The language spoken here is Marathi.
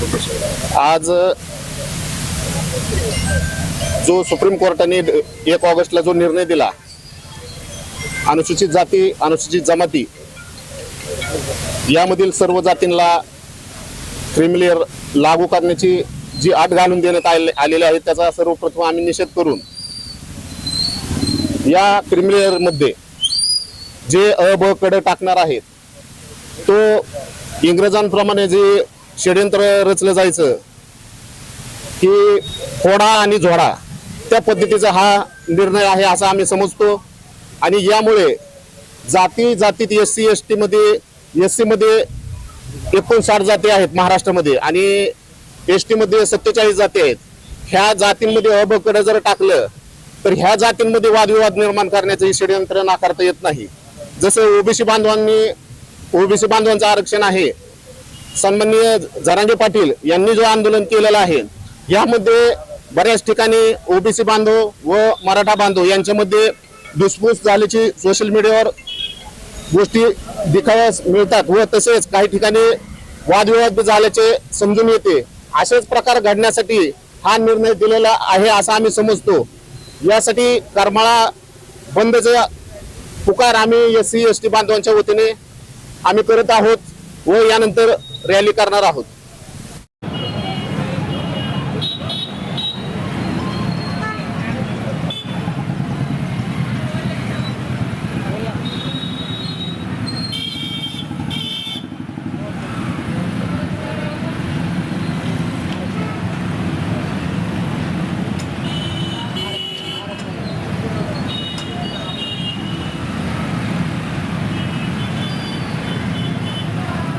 आज जो सुप्रीम कोर्टाने एक ऑगस्टला जो निर्णय दिला अनुसूचित जाती अनुसूचित जमाती यामधील सर्व जातींना क्रिमिलियर लागू करण्याची जी आट घालून देण्यात आले आलेली आहे त्याचा सर्वप्रथम आम्ही निषेध करून या क्रिमिलियरमध्ये जे अ ब कडे टाकणार आहेत तो इंग्रजांप्रमाणे जे षडयंत्र रचलं जायचं. की फोडा आणि झोडा त्या पद्धतीचा हा निर्णय आहे असा आम्ही समजतो. आणि यामुळे जाती जातीत एस सी एस टीमध्ये एस सीमध्ये एकोणसाठ जाती आहेत महाराष्ट्रामध्ये आणि एस टीमध्ये सत्तेचाळीस जाती आहेत. ह्या जातींमध्ये अबकडे जर टाकलं तर ह्या जातींमध्ये वादविवाद निर्माण करण्याचं हे षडयंत्र नाकारता येत नाही. जसं ओबीसी बांधवांनी ओबीसी बांधवांचं आरक्षण आहे सन्माननीय जरांगे पाटील यांनी जो आंदोलन केलेलं आहे यामध्ये बऱ्याच ठिकाणी ओबीसी बांधव व मराठा बांधव यांच्यामध्ये धुसफूस झाल्याची सोशल मीडियावर गोष्टी दिखाव्यास मिळतात व तसेच काही ठिकाणी वादविवाद झाल्याचे समजून येते. असेच प्रकार घडण्यासाठी हा निर्णय दिलेला आहे असं आम्ही समजतो. यासाठी करमाळा बंदचा पुकार आम्ही एस सी एस टी बांधवांच्या वतीने आम्ही करत आहोत व यानंतर रॅली करणार आहोत.